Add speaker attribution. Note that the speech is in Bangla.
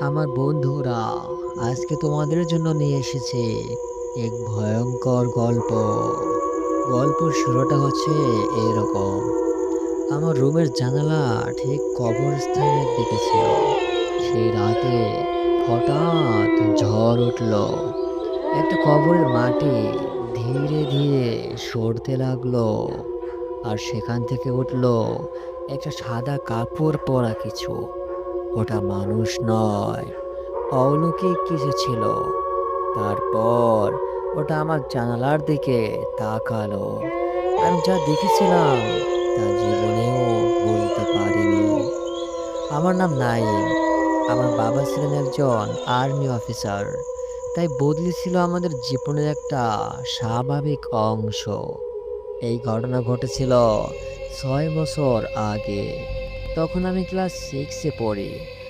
Speaker 1: আমার বন্ধুরা, আজকে তোমাদের জন্য নিয়ে এসেছি এক ভয়ঙ্কর গল্প। গল্পের শুরুটা হচ্ছে এরকম। আমার রুমের জানালা ঠিক কবরস্থানের দিকে ছিল। সেই রাতে হঠাৎ ঝড় উঠল। একটা কবরের মাটি ধীরে ধীরে সরতে লাগল আর সেখান থেকে উঠল একটা সাদা কাপড় পরা কিছু। ওটা মানুষ নয়, অলৌকিক কিছু ছিল। তারপর ওটা আমার জানালার দিকে তাকালো। আমি যা দেখেছিলাম তা জীবনেও বলতে পারিনি। আমার নাম নাইম আমার বাবা ছিলেন একজন আর্মি অফিসার। তাই বদলি ছিল আমাদের জীবনের একটা স্বাভাবিক অংশ। এই ঘটনা ঘটেছিল ছয় বছর আগে। তখন আমি ক্লাস সিক্সে পড়ি।